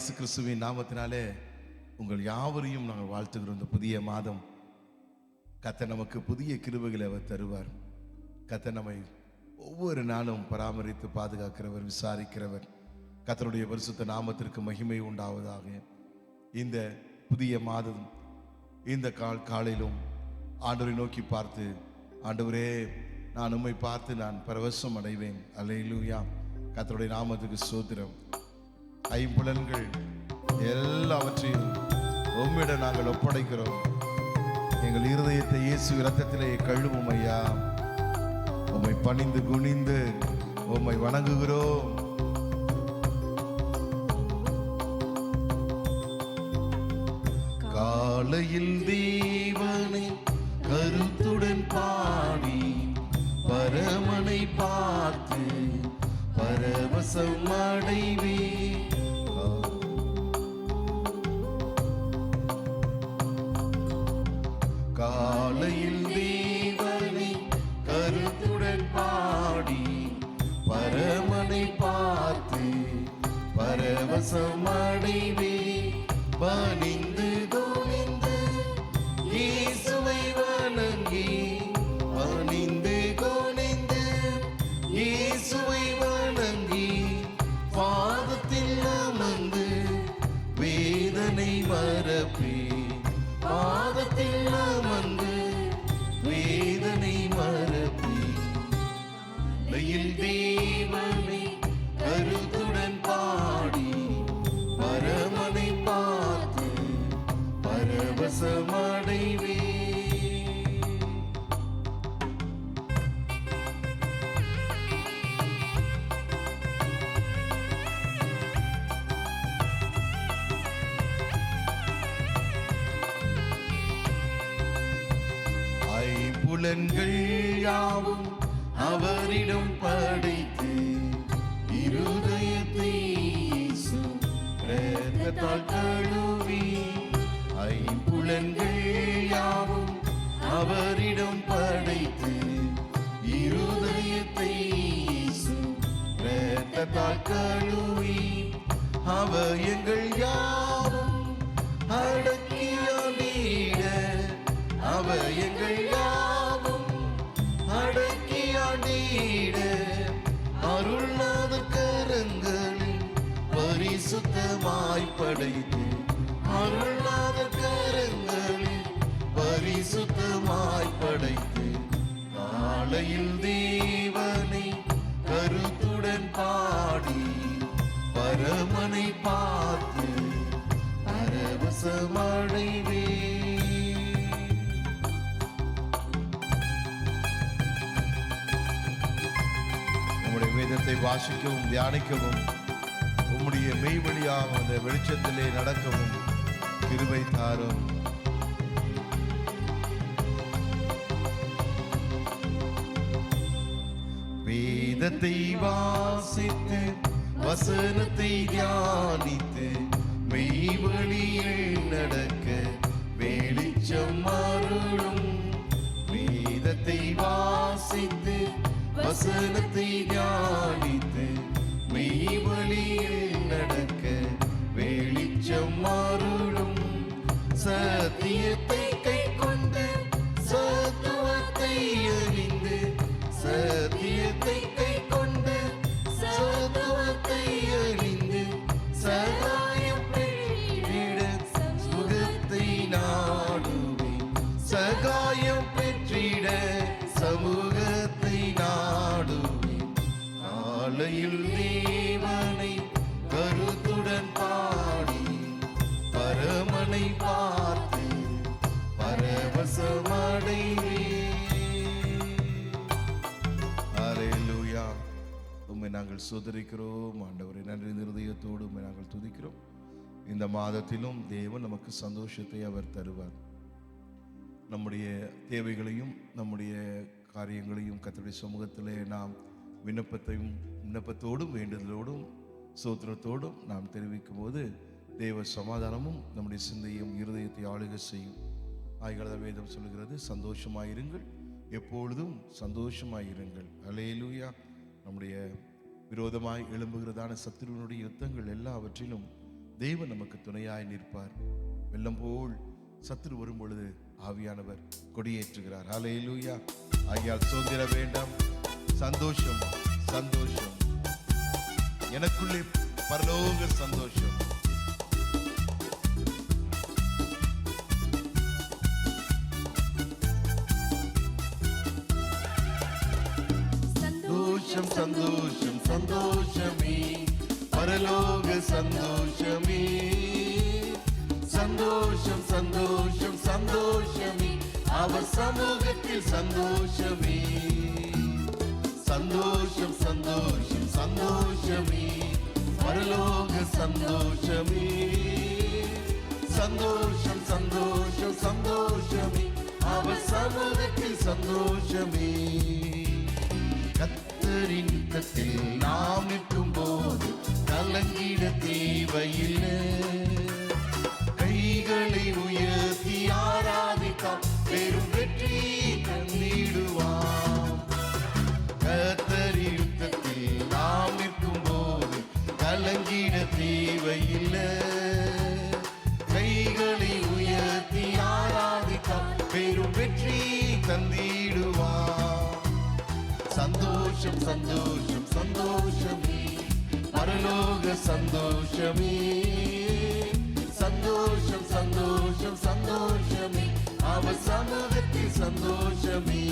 இயேசு கிறிஸ்துவின் நாமத்தினாலே உங்கள் யாவரையும் நாங்கள் வாழ்த்துகிறோம். இந்த புதிய மாதம் கத்த நமக்கு புதிய கிருபைகளை அவர் தருவார். கத்த நம்மை ஒவ்வொரு நாளும் பராமரித்து பாதுகாக்கிறவர் விசாரிக்கிறவர். கத்தனுடைய பரிசுத்த நாமத்திற்கு மகிமை உண்டாவதாக. இந்த புதிய மாதம் இந்த கால் காலையிலும் ஆண்டவரை நோக்கி பார்த்து ஆண்டவரே நான் உம்மை பார்த்து நான் பரவசம் அடைவேன். அல்லேலூயா. கத்தருடைய நாமத்துக்கு சோத்திரம் ஐம்புலன்கள் எல்லாவற்றையும் உம்மிட நாங்கள் ஒப்படைக்கிறோம். எங்கள் இருதயத்தை இயேசு இரத்தத்திலே கழுவும் ஐயா. உம்மை பணிந்து குனிந்து உம்மை வணங்குகிறோம். காலையில் தேவனை கருத்துடன் பாடி பரமனை பார்த்து பரவசம் அடைவே பரப்பி மறப்பே பாதத்தில் அமர்ந்து வேதனை மறப்பி வெயில் தீ இரத்தத்தால் கழுவி ஐம்புலன்கள் யாவும் அவரிடம் படைத்து இருதயத்தை இயேசு இரத்தத்தால் கழுவி அவ எங்கள் யாவும் அடக்கியாடிட அவ பரிசுத்தமாய் படைத்து அருள்நாத கரங்களில் பரிசுத்தமாய் படைத்து காலையில் தேவனை கருத்துடன் பாடி பரமனை பார்த்து பரவசமடைவே உம்முடைய வேதத்தை வாசிக்கவும் தியானிக்கவும். உம்முடைய மெய்வழியாக அந்த வெளிச்சத்திலே நடக்கவும் கிருபை தாரும். வேதத்தை வாசித்து வசனத்தை தியானித்து மெய்வழியில் நடக்க வெளிச்சம் அருளும். வேதத்தை வாசித்து வசனத்தை தியானித்து உம்மை நாங்கள் சுதரிக்கிறோம். ஆண்டவரை நன்றி. இருதயத்தோடு உண்மை நாங்கள் துதிக்கிறோம். இந்த மாதத்திலும் தேவன் நமக்கு சந்தோஷத்தை அவர் தருவார். நம்முடைய தேவைகளையும் நம்முடைய காரியங்களையும் கத்தருடைய சமூகத்திலே நாம் விண்ணப்பத்தையும் விண்ணப்பத்தோடும் வேண்டுதலோடும் சோத்திரத்தோடும் நாம் தெரிவிக்கும் போது தேவ சமாதானமும் நம்முடைய சிந்தையும் இருதயத்தை ஆளுக செய்யும். ஆய்கள வேதம் சொல்கிறது சந்தோஷமாயிருங்கள். எப்பொழுதும் சந்தோஷமாயிருங்கள். அலையலூயா நம்முடைய விரோதமாய் எழும்புகிறதான சத்துருவனுடைய யுத்தங்கள் எல்லாவற்றிலும் தேவன் நமக்கு துணையாய் நிற்பார். வெள்ளம் போல் சத்துரு வரும் பொழுது ஆவியானவர் கொடியேற்றுகிறார். ஹalleluya ஆகியால் சுதந்திர வேண்டாம். சந்தோஷம் சந்தோஷம். எனக்குள்ளே பரலோக சந்தோஷம். சந்தோஷம் சந்தோஷம். சந்தோஷமே பரலோக சந்தோஷமே. சந்தோஷம் சந்தோஷம் சந்தோஷமே. அவர் சமூகத்தில் சந்தோஷமே. சந்தோஷம் சந்தோஷம் சந்தோஷமே. பரலோக சந்தோஷமே. சந்தோஷம் சந்தோஷம் சந்தோஷமே. அவர் சமூகத்தில் சந்தோஷமே நாம் நிற்கும் போது கலங்கிட தேவையில்லை. சந்தோஷமே. சந்தோஷம் சந்தோஷம் சந்தோஷமே. அவ சமூகத்தில் சந்தோஷமே.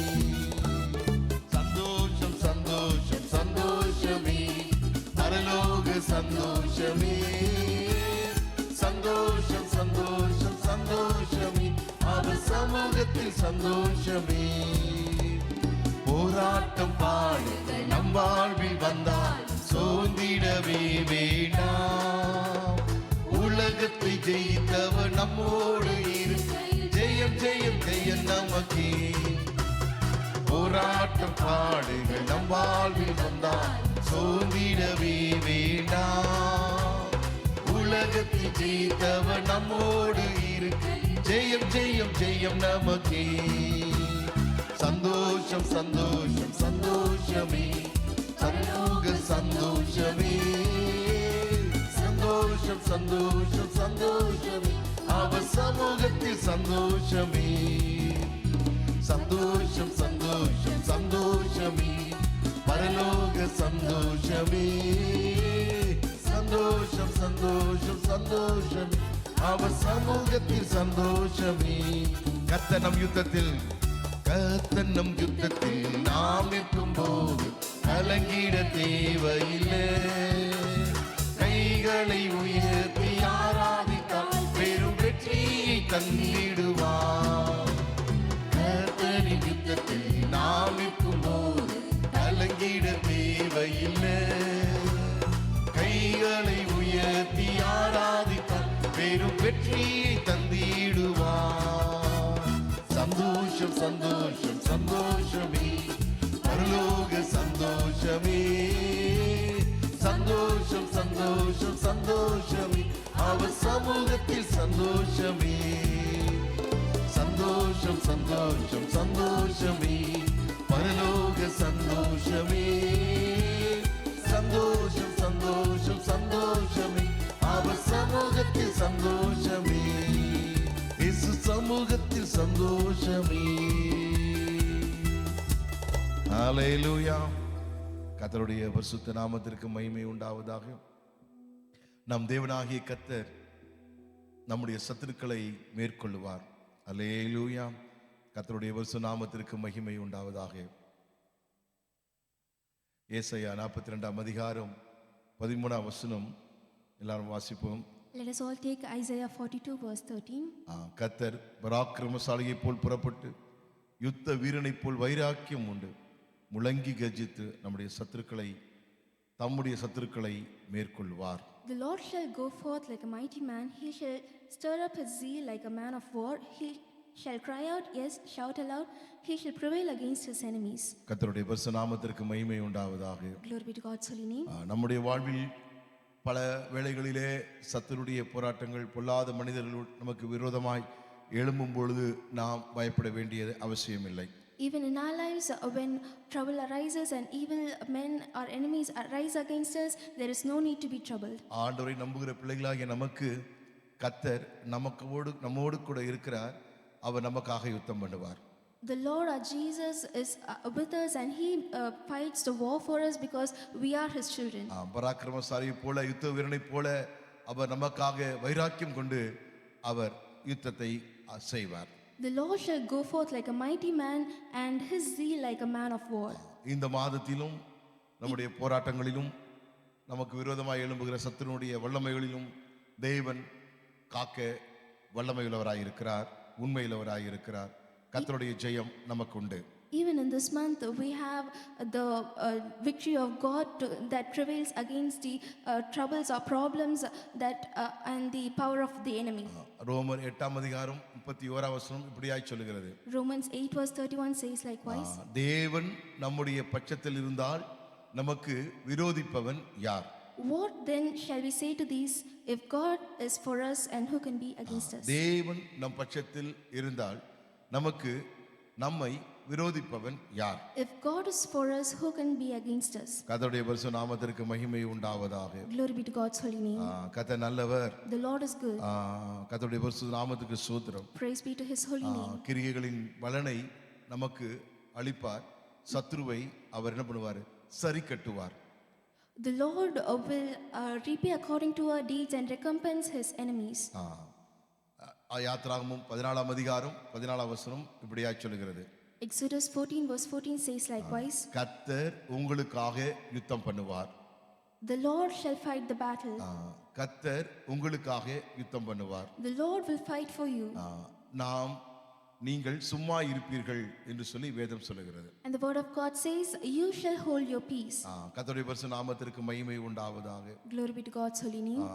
சந்தோஷம் சந்தோஷம் சந்தோஷமே. பரலோக சந்தோஷமே. சந்தோஷம் சந்தோஷம் சந்தோஷமே. அவ சமூகத்தில் சந்தோஷமே. போராட்டம் பாடு நம் ஜெயித்தவர் நம்மோடு இரு. ஜெயம் ஜெயம் ஜெயம் நமக்கே. போராட்டம் பாடுகள் நம் வாழ்வில் வந்தால் சோர்ந்திடவே வேண்டாம். உலகத்தில் ஜெயித்தவர் நம்மோடு இரு. ஜெயம் ஜெயம் ஜெயம் நமக்கே. சந்தோஷம் சந்தோஷம் சந்தோஷமே. சமூக சந்தோஷமே. சந்தோஷம் சந்தோஷம் சந்தோஷமே அவர் சமூகத்தில் சந்தோஷமே சந்தோஷம் சந்தோஷம் சந்தோஷமே பரலோக சந்தோஷமே சந்தோஷம் சந்தோஷம் சந்தோஷமே அவர் சமூகத்தில் சந்தோஷமே கத்தனம் யுத்தத்தில் கத்தனம் யுத்தத்தில் நாம் நிற்கும் போது கலங்கிட தேவையில்லை கைகளை தேவையில்லை கைகளை உயர்த்தி ஆராதித்தார் பெரும் வெற்றியை தந்திடுவார். சந்தோஷம் சந்தோஷம் சந்தோஷமே. பரலோக சந்தோஷமே. சந்தோஷம் சந்தோஷம் சந்தோஷமே. அவர் சமூகத்தில் சந்தோஷமே. சந்தோஷம் சந்தோஷம் சந்தோஷமே. பரலோக சந்தோஷமே. சந்தோஷம் சந்தோஷம் சந்தோஷமே. அவர் சமூகத்தில் சந்தோஷமே. இசு சமூகத்தில் சந்தோஷமே. அலையிலூயா கத்தருடைய பரிசுத்த நாமத்திற்கு மகிமை உண்டாவதாக. நம் தேவனாகிய கத்தர் நம்முடைய சத்துருக்களை மேற்கொள்ளுவார். அல்லேலூயா கத்தருடைய பரிசு நாமத்திற்கு மகிமை உண்டாவதாக. ஏசையா நாற்பத்தி ரெண்டாம் அதிகாரம் பதிமூணாம் வசனம். எல்லாரும் வாசிப்போம். Let us all take Isaiah 42, verse 13. ஆ, கர்த்தர் பராக்கிரமசாலியைப் போல் புறப்பட்டு யுத்த வீரனைப் போல் வைராக்கியம் உண்டு. முழங்கி கர்ஜித்து நம்முடைய சத்துருக்களை தம்முடைய சத்துருக்களை மேற்கொள்வார். The Lord shall go forth like a mighty man, he shall stir up his zeal like a man of war, he shall cry out, yes, shout aloud, he shall prevail against his enemies. கர்த்தருடைய பரிசு நாமத்திற்கு மகிமை உண்டாவதாக Glory be to God's holy name. நம்முடைய வாழ்வில் பல வேளைகளிலே சத்துருடைய போராட்டங்கள் பொல்லாத மனிதர்கள் நமக்கு விரோதமாய் எழும்பும் பொழுது நாம் பயப்பட வேண்டியது அவசியமில்லை Even in our lives, uh, when trouble arises and evil men or enemies arise against us, there is no need to be troubled. ஆண்டவரை நம்புகிற பிள்ளைகளாகிய நமக்கு கத்தர் நமக்கோடு நம்மோடு கூட இருக்கிறார் அவர் நமக்காக யுத்தம் பண்ணுவார் The Lord our Jesus is uh, with us and He uh, fights the war for us because we are His children. பராக்கிரமசாலியை போல யுத்த வீரனைப் போல அவர் நமக்காக வைராக்கியம் கொண்டு அவர் யுத்தத்தை செய்வார் The Lord shall go forth like a mighty man and His zeal like a man of war. இந்த மாதத்திலும் நம்முடைய போராட்டங்களிலும் நமக்கு விரோதமாக எழும்புகிற சத்துருடைய வல்லமைகளிலும் தேவன் காக்க வல்லமையுள்ளவராயிருக்கிறார் உண்மையுள்ளவராயிருக்கிறார் கர்த்தருடைய ஜெயம் நமக்கு உண்டு Even in this month, we have the uh, victory of God to, that prevails against the uh, troubles or problems that uh, and the power of the enemy. ரோமர் எட்டாம் அதிகாரம் முப்பத்தி ஓராம் வசனம் இப்படியாய் சொல்லுகிறது Romans 8 verse 31 says likewise. ஆ, தேவன் நம்முடைய பட்சத்தில் இருந்தால் நமக்கு விரோதிப்பவன் யார் What then shall we say to these? If God is for us, and who can be against us? தேவன் நம் பட்சத்தில் இருந்தால் நமக்கு நம்மை விரோதிப்பவன் யார் If God is for us, who can be against us? கர்த்தருடைய பரிசு நாமத்திற்கு மகிமை உண்டாவதாக Glory be to God's holy name. ஆ, கர்த்தர் நல்லவர் The Lord is good. ஆ, கர்த்தருடைய பரிசு நாமத்துக்கு சூத்திரம் Praise be to his holy ah, name. கிரியைகளின் பலனை நமக்கு அளிப்பார் சத்ருவை அவர் என்ன பண்ணுவார் சரி கட்டுவார் The Lord uh, will uh, repay according to our deeds and recompense his enemies. யாத்திராகமும் பதினாலாம் அதிகாரம் பதினாலாம் வசனம் இப்படியா சொல்லுகிறது Exodus 14 verse 14 says likewise, கர்த்தர் உங்களுக்காக யுத்தம் பண்ணுவார் The Lord shall fight the battle. கர்த்தர் உங்களுக்காக யுத்தம் பண்ணுவார் The Lord will fight for you. நாம் நீங்கள் சும்மா இருப்பீர்கள் என்று சொல்லி வேதம் சொல்லுகிறது And the word of God says, You shall hold your peace. ஆ, கர்த்தருடைய பரிசு நாமத்திற்கு மகிமை உண்டாவதாக Glory be to God's holy name.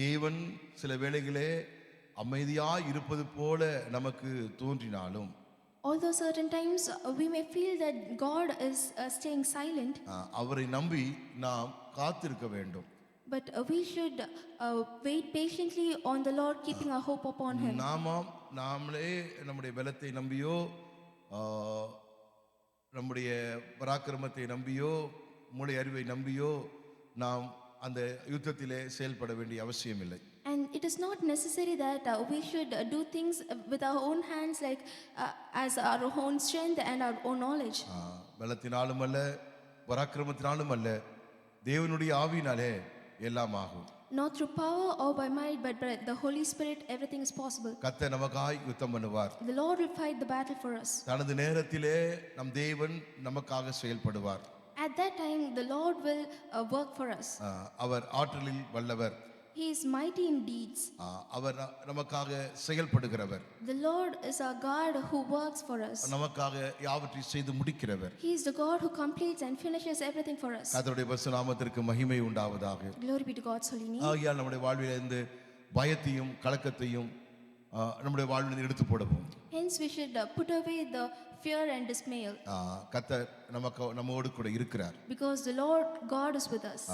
தேவன் சில வேளைகளே அமைதியாய் இருப்பது போல நமக்கு தோன்றினாலும் Although certain times uh, we may feel that God is uh, staying silent, அவரை நம்பி நாம் காத்திருக்க வேண்டும் but uh, we should uh, wait patiently on the Lord, keeping our hope upon Him. நாமாம் நாமளே நம்முடைய பலத்தை நம்பியோ நம்முடைய பராக்கிரமத்தை நம்பியோ மூளை அறிவை நம்பியோ நாம் அந்த யுத்தத்திலே செயல்பட வேண்டிய அவசியம் இல்லை And it is not necessary that uh, we should uh, do things with our own hands, like uh, as our own strength and our own knowledge. பலத்தினாலும் அல்ல பராக்கிரமத்தினாலும் அல்ல தேவனுடைய ஆவினாலே எல்லாம் ஆகும் Not through power or by might, but by the Holy Spirit, everything is possible. கத்த நமக்காய் யுத்தம் பண்ணுவார் The Lord will fight the battle for us. தனது நேரத்திலே நம் தேவன் நமக்காக செயல்படுவார் At that time, the Lord will uh, work for us. அவர் ஆற்றலில் வல்லவர் He is mighty in deeds. அவர் நமக்காக செயல்படுகிறவர் The Lord is our God who works for us. நமக்காக யாவற்றை செய்து முடிக்கிறவர் He is the God who completes and finishes everything for us. கர்த்தருடைய பரிசு நாமத்திற்கு மகிமை உண்டாவதாக Glory be to God's holy name. ஆகையால் நம்முடைய வாழ்விலிருந்து பயத்தையும் கலக்கத்தையும் நம்முடைய வாழ்விலிருந்து எடுத்து போடவும் Hence, we should uh, put away the fear and dismay கர்த்தர் நமக்கு நம்மோடு கூட இருக்கிறார் because the Lord God is with us.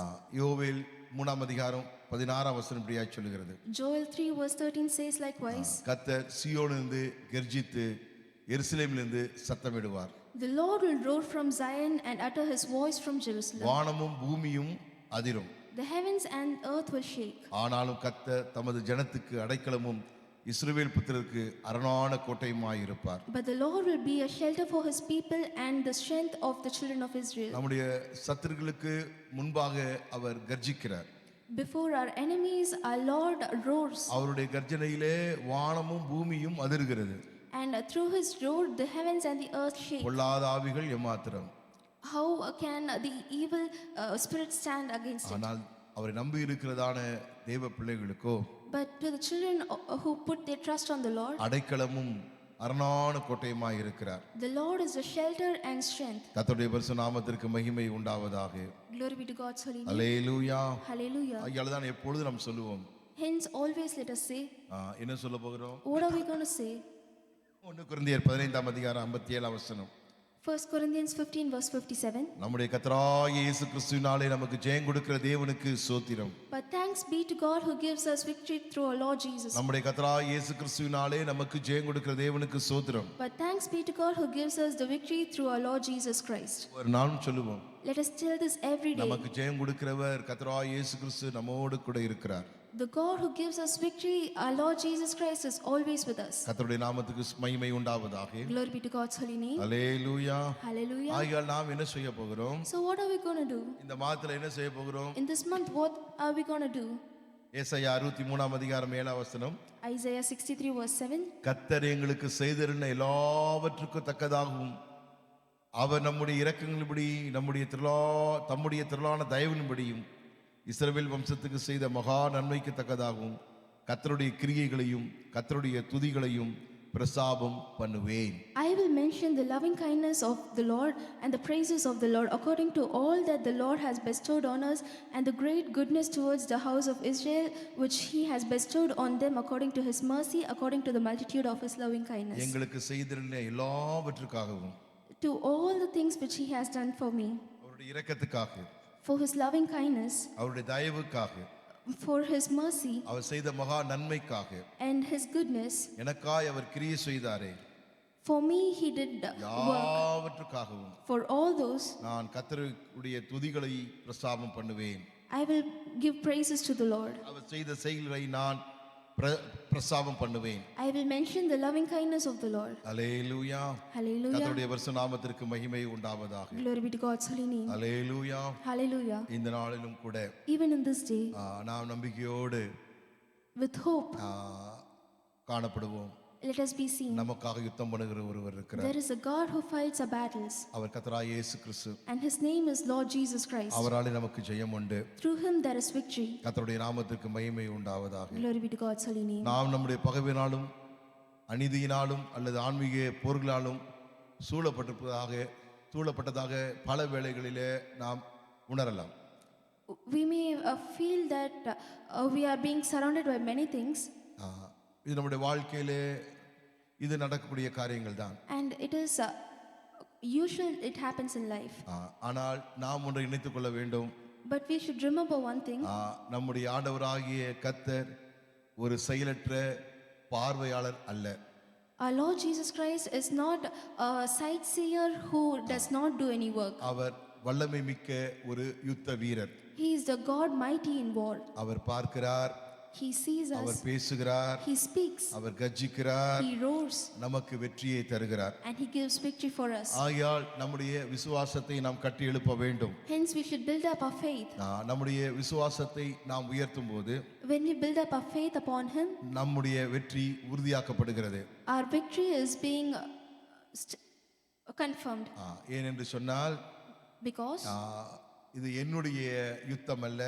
யோவேல் மூணாம் அதிகாரம் பதினாறாம் வசனம் இப்படியாய் சொல்லுகிறது Joel 3 verse 13 says likewise, கர்த்தர் சியோனிலிருந்து கெர்ஜித்து எருசலேமிலிருந்து சத்தமிடுவார் The Lord will roar from Zion and utter his voice from Jerusalem. வானமும் பூமியும் அதிரும் The heavens and earth will shake. ஆனாலும் கர்த்தர் தமது ஜனத்துக்கு அடைக்கலமும் இஸ்ரவேல் புத்திரருக்கு அரணான கோட்டையுமாய் இருப்பார் But the Lord will be a shelter for his people and the strength of the children of Israel. நம்முடைய சத்துருக்களுக்கு முன்பாக அவர் கர்ஜிக்கிறார் Before our enemies, our Lord roars, அவருடைய கர்ஜனையிலே வானமும் பூமியும் அதிர்கிறது and through his roar, the heavens and the earth shake. பொல்லாத ஆவிகள் எம்மாத்திரம் How can the evil uh, spirit stand against it? ஆனால் அவரை நம்பி இருக்கிறதான தேவ பிள்ளைகளுக்கோ But to the children uh, who put their trust on the Lord, அடைக்கலமும் அரணான கோட்டையுமாய் இருக்கிறார் the Lord is a shelter and strength. கர்த்தருடைய பரிசு நாமத்திற்கு மகிமை உண்டாவதாக Glory be to God's holy name. Alleluia Hallelujah. ஐயால தான் எப்பொழுது நாம் சொல்லுவோம் Hence, always let us say, என்ன சொல்ல போகிறோம் What are we going to say? ஒன்று குருந்தியர் பதினைந்தாம் அதிகாரம் ஐம்பத்தி ஏழாம் வசனம் 1 Corinthians 15, verse 57. நம்முடைய கத்தராய இயேசு கிறிஸ்துவினாலே நமக்கு ஜெயம் கொடுக்கிற தேவனுக்கு சோத்திரம் But thanks be to God who gives us victory through our Lord Jesus. நம்முடைய கத்தராய இயேசு கிறிஸ்துவினாலே நமக்கு ஜெயம் கொடுக்கிற தேவனுக்கு சோத்திரம் But thanks be to God who gives us the victory through our Lord Jesus Christ. ஒரு நாளும் சொல்லுவோம் Let us tell this every day. நமக்கு ஜெயம் கொடுக்கிறவர் கத்தராய இயேசு கிறிஸ்து நம்மோடு கூட இருக்கிறார் The God who gives us victory, our Lord Jesus Christ, is always with us. கத்தருடைய நாமத்துக்கு மகிமை உண்டாவதாக Glory be to God's holy name. Alleluia Hallelujah. ஆகையால் நாம் என்ன செய்ய போகிறோம் So, what are we going to do? இந்த மாதத்துல என்ன செய்ய போகிறோம் In this month, what are we going to do? ஏசாயா அறுபத்தி மூணாம் அதிகாரம் ஏழாம் வசனம் Isaiah 63, verse 7. கத்தர் எங்களுக்கு செய்திருந்த எல்லாவற்றுக்கும் தக்கதாகவும் அவர் நம்முடைய இரக்கங்களின்படி நம்முடைய திரளா தம்முடைய திரளான தயவின்படியும் இஸ்ரவேல் வம்சத்துக்கு செய்த மகா நன்மைக்கு தக்கதாகவும் கத்தருடைய கிரியைகளையும் கத்தருடைய துதிகளையும் பிரசாபம் பண்ணுவேன் I will mention the loving kindness of the Lord and the praises of the Lord according to all that the Lord has bestowed on us and the great goodness towards the house of Israel which he has bestowed on them according to his mercy according to the multitude of his loving kindness எங்களுக்கு செய்திருந்த எல்லாவற்றுக்காகவும் to all the things which he has done for me அவருடைய இரக்கத்துக்காக for his loving kindness அவருடைய தயவுக்காக for his mercy அவர் செய்த மகா நன்மைக்காக and his goodness எனக்காய் அவர் கிரியை செய்தாரே for me he did work யாவற்றுக்காகவும் for all those நான் கத்தருடைய துதிகளை பிரஸ்தாபம் பண்ணுவேன் I will give praises to the Lord அவர் செய்த செயல்களை நான் பிர- பிரஸ்தாபம் பண்ணுவேன் I will mention the loving kindness of the Lord alleluia hallelujah கத்தருடைய வருஷ நாமத்திற்கு மகிமை உண்டாவதாக Glory be to God's holy name. Alleluia Hallelujah. இந்த நாளிலும் கூட Even in this day, நாம் நம்பிக்கையோடு with hope, காணப்படுவோம் let us be seen. நமக்காக யுத்தம் பண்ணுகிற ஒருவர் இருக்கிறார் There is a God who fights our battles, அவர் கத்தராய் இயேசு கிறிஸ்து and his name is Lord Jesus Christ. அவராலே நமக்கு ஜெயம் உண்டு Through him there is victory. கத்தருடைய நாமத்திற்கு மகிமை உண்டாவதாக Glory be to God's holy name. நாம் நம்முடைய பகைவினாலும் அநீதியினாலும் அல்லது ஆன்மீக போர்களாலும் சூழப்பட்டிருப்பதாக சூழப்பட்டதாக பல வேளைகளிலே நாம் உணரலாம் We may uh, feel that uh, we are being surrounded by many things, இது நம்முடைய வாழ்க்கையிலே இது நடக்கக்கூடிய காரியங்கள் தான் and it is uh, usual, it happens in life. ஆனால் நாம் ஒன்றை இணைத்துக் கொள்ள வேண்டும் But we should remember one thing நம்முடைய ஆண்டவராகிய கத்தர் ஒரு செயலற்ற பார்வையாளர் அல்ல our Lord Jesus Christ is not a sightseer who does not do any work. அவர் வல்லமை மிக்க ஒரு யுத்த வீரர் He is the God mighty in war. அவர் பார்க்கிறார் He sees அவர் us, பேசுகிறார் He speaks, our கர்ஜிக்கிறார் He roars, நமக்கு வெற்றியை தருகிறார் and He gives victory for us. ஆகையால் நம்முடைய விசுவாசத்தை நாம் கட்டி எழுப்ப வேண்டும் Hence, we should build up our faith. நம்முடைய விசுவாசத்தை நாம் உயர்த்தும் போது When we build up our faith upon Him, நம்முடைய வெற்றி உறுதியாக்கப்படுகிறது our victory is being uh, confirmed ஏனென்று சொன்னால் because இது என்னுடைய யுத்தம் அல்ல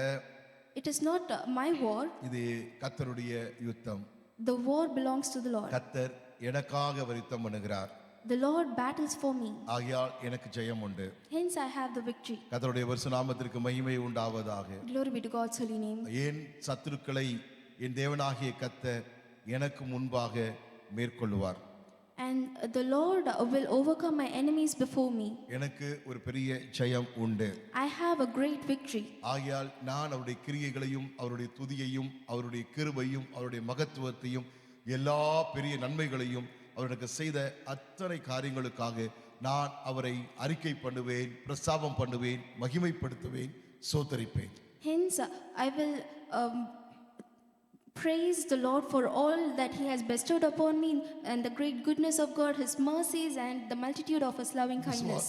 it is not uh, my war, இது கத்தருடைய யுத்தம். The war belongs to the Lord. கத்தர் எனக்காக அவர் யுத்தம் பண்ணுகிறார். The Lord battles for me, ஆகையால் எனக்கு ஜெயம் உண்டு. Hence, I have the victory. கத்தருடைய வருஷ நாமத்திற்கு மகிமை உண்டாவதாக. Glory be to God's holy name. ஏன் சத்துருக்களை என் தேவனாகிய கத்தர் எனக்கு முன்பாக மேற்கொள்ளுவார். And the Lord will overcome my enemies before me. எனக்கு ஒரு பெரிய ஜெயம் உண்டு I have a great victory. ஆகையால் நான் அவருடைய கிரியைகளையும் அவருடைய துதியையும் அவருடைய கிருபையும் அவருடைய மகத்துவத்தையும் எல்லா பெரிய நன்மைகளையும் அவருக்கு செய்த அத்தனை காரியங்களுக்காக நான் அவரை அறிக்கை பண்ணுவேன் பிரஸ்தாபம் பண்ணுவேன் மகிமைப்படுத்துவேன் சோத்தரிப்பேன் Hence, I will um, praise the Lord for all that He has bestowed upon me and the great goodness of God, His mercies, and the multitude of His loving kindness.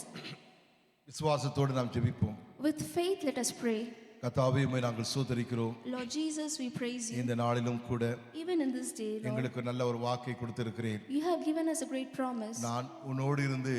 விசுவாசத்தோடு நாம் ஜெபிப்போம் With faith, let us pray. கத்தாவே உம்மை நாங்கள் சோதரிக்கிறோம் Lord Jesus, we praise you. இந்த நாளிலும் கூட Even in this day, Lord, எங்களுக்கு நல்ல ஒரு வாக்கை கொடுத்திருக்கிறேன் you have given us a great promise. நான் உன்னோடு இருந்து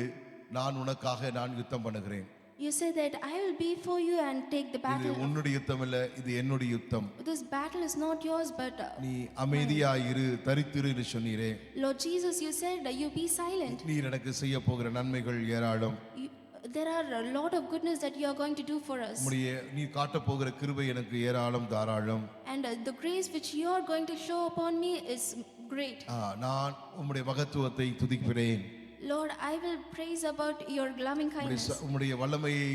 நான் உனக்காக நான் யுத்தம் பண்ணுகிறேன் You said that I will be for you and take the இது battle. உன்னுடைய யுத்தம் இல்ல இது என்னுடைய யுத்தம் This battle is not yours, but uh, நீ அமைதியாயிரு தரித்திரு சொன்னீரே Lord Jesus, you said that you be silent. நீர் எனக்கு செய்ய போகிற நன்மைகள் ஏராளம் You, there are a lot of goodness that you are going to do for us. உம்முடைய நீ காட்டப் போகிற கிருபை எனக்கு ஏராளம் தாராளம் And uh, the grace which you are going to show upon me is great. ஆ, நான் உம்முடைய மகத்துவத்தை துதிக்கிறேன் Lord, I will praise about your loving kindness. உம்முடைய வல்லமையை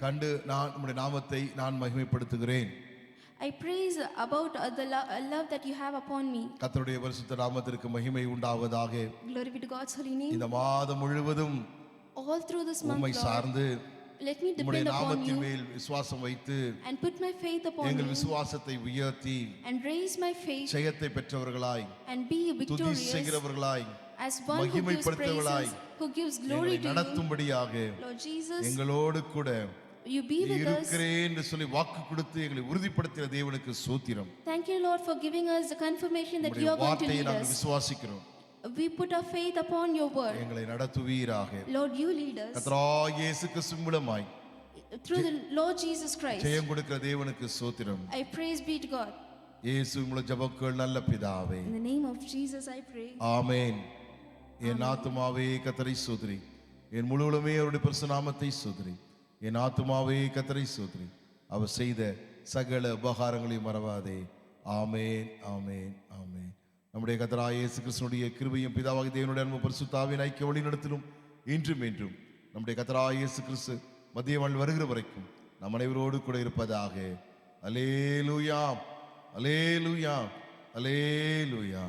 கண்டு நான் உம்முடைய நாமத்தை நான் மகிமைப்படுத்துகிறேன் I praise about uh, the lo- uh, love that you have upon me. கர்த்தருடைய பரிசுத்த நாமத்திற்கு மகிமை உண்டாவதாக Glory be to God's holy name. இந்த மாதம் முழுவதும் All through this month, உம்மை சார்ந்து let me depend upon நாமத்தின் you மேல் விசுவாசம் வைத்து and put my faith upon எங்கள் விசுவாசத்தை உயர்த்தி and raise my faith ஜெயத்தை பெற்றவர்களாய் and be victorious செய்கிறவர்களாய் as one who gives மகிமைப்படுத்துவர்களாய் praises, who gives எங்களை glory to you. நடத்தும்படியாக Lord Jesus, எங்களோடு கூட you be நீ with us. இருக்கிறேன் என்று சொல்லி வாக்கு கொடுத்து எங்களை உறுதிப்படுத்தின தேவனுக்கு சூத்திரம் Thank you, Lord, for giving us the confirmation that you are going to lead us. விசுவாசிக்கிறோம் We put our faith upon your word. எங்களை நடத்துவீராக Lord, you lead us. கர்த்தராகிய இயேசு கிறிஸ்து மூலமாய் Through the Lord Jesus Christ, ஜெயம் கொடுக்கிற தேவனுக்கு சூத்திரம் I praise be to God. இயேசு மூல ஜபக்கள் நல்ல பிதாவே In the name of Jesus, I pray. ஆமென் என் ஆத்துமாவே கத்தரை சோதரி. என் முழுவலுமே அவருடைய பரிசுநாமத்தை சோதரி. என் ஆத்துமாவே கத்தரை சோதரி. அவர் செய்த சகல உபகாரங்களையும் மறவாதே. ஆமேன் ஆமேன் ஆமேன். நம்முடைய கத்தராய இயேசு கிருஷ்ணனுடைய கிருபையும் பிதாவாகி தேவனுடைய அன்பு பரிசுத்தாவின் ஐக்கிய வழிநடத்திலும் இன்றும் என்றும் நம்முடைய கத்தராய இயேசு கிறிஸ்து மதிய வாழ் வருகிற வரைக்கும் நம் அனைவரோடு கூட இருப்பதாக. அலேலுயாம் அலேலுயாம் அலேலுயா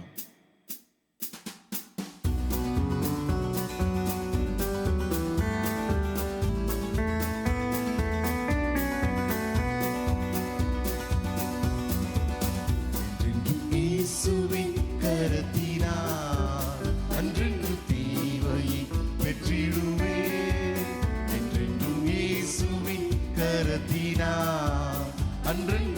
வெற்றிடுவே என்றென்றும் இயேசுவின் கரத்தினார் அன்றென்று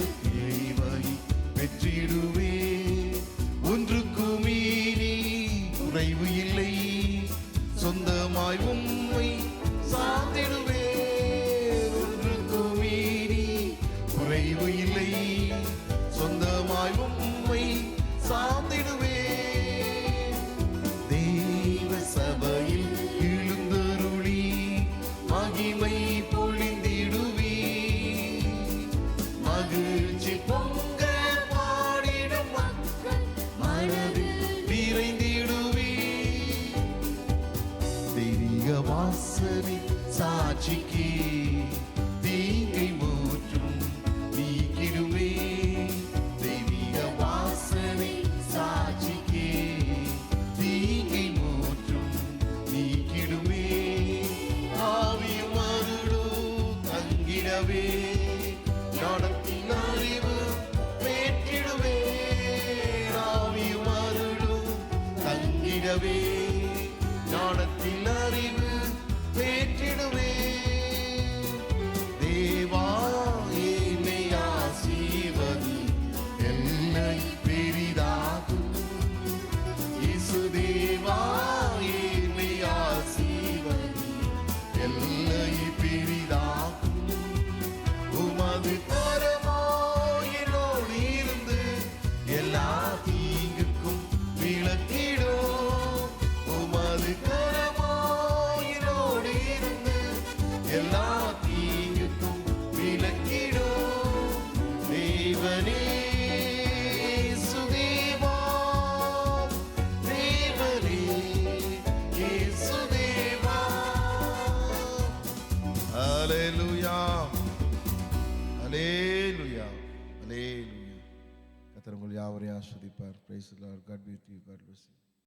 வாசனை சாட்சிக்கு தீங்கை